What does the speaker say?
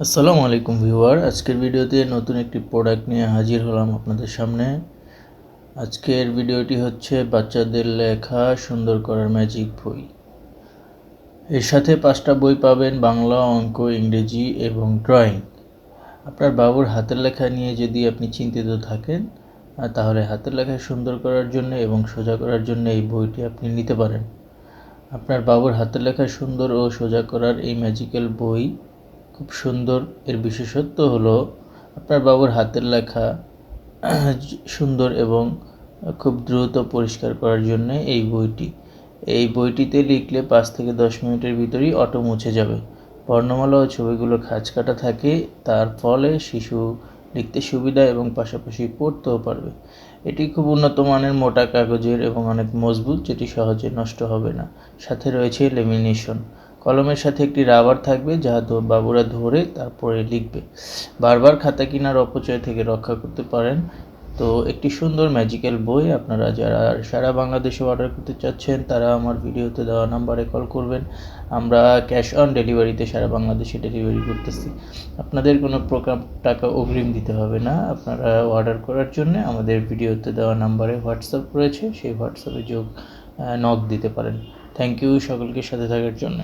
আসসালামু আলাইকুম ভিউয়ার, আজকের ভিডিওতে নতুন একটি প্রোডাক্ট নিয়ে হাজির হলাম আপনাদের সামনে। আজকের ভিডিওটি হচ্ছে বাচ্চাদের লেখা সুন্দর করার ম্যাজিক বই। এর সাথে পাঁচটা বই পাবেন বাংলা, অঙ্ক, ইংরেজি এবং ড্রয়িং আপনার বাবুর হাতের লেখা নিয়ে যদি আপনি চিন্তিত থাকেন তাহলে হাতের লেখা সুন্দর করার জন্য এবং সোজা করার জন্য এই বইটি আপনি নিতে পারেন। আপনার বাবুর হাতের লেখা সুন্দর ও সোজা করার এই ম্যাজিক্যাল বই খুব সুন্দর। এর বিশেষত্ব হলো আপনার বাবুর হাতের লেখা সুন্দর এবং খুব দ্রুত পরিষ্কার করার জন্য এই বইটি। এই বইটিতে লিখলে পাঁচ থেকে দশ মিনিটের ভিতরেই অটো মুছে যাবে। বর্ণমালা ও ছবিগুলো খাঁজ কাটা থাকে, তার ফলে শিশু লিখতে সুবিধা এবং পাশাপাশি পড়তেও পারবে। এটি খুব উন্নত মানের মোটা কাগজের এবং অনেক মজবুত, যেটি সহজে নষ্ট হবে না। সাথে রয়েছে লেমিনেশন। কলমের সাথে একটি রাবার থাকবে যা বাবুরা ধরে তারপরে লিখবে। বারবার খাতা কেনার অপচয় থেকে রক্ষা করতে পারেন। তো একটি সুন্দর ম্যাজিক্যাল বই আপনারা যারা সারা বাংলাদেশে অর্ডার করতে চাচ্ছেন, তারা আমার ভিডিওতে দেওয়া নাম্বারে কল করবেন। আমরা ক্যাশ অন ডেলিভারিতে সারা বাংলাদেশে ডেলিভারি করতেছি। আপনাদের কোনো প্রকার টাকা অগ্রিম দিতে হবে না। আপনারা অর্ডার করার জন্য আমাদের ভিডিওতে দেওয়া নাম্বারে হোয়াটসঅ্যাপ রয়েছে। সেই হোয়াটসঅ্যাপে যোগ নক দিতে পারেন। থ্যাংক ইউ সকলকে সাথে থাকার জন্য।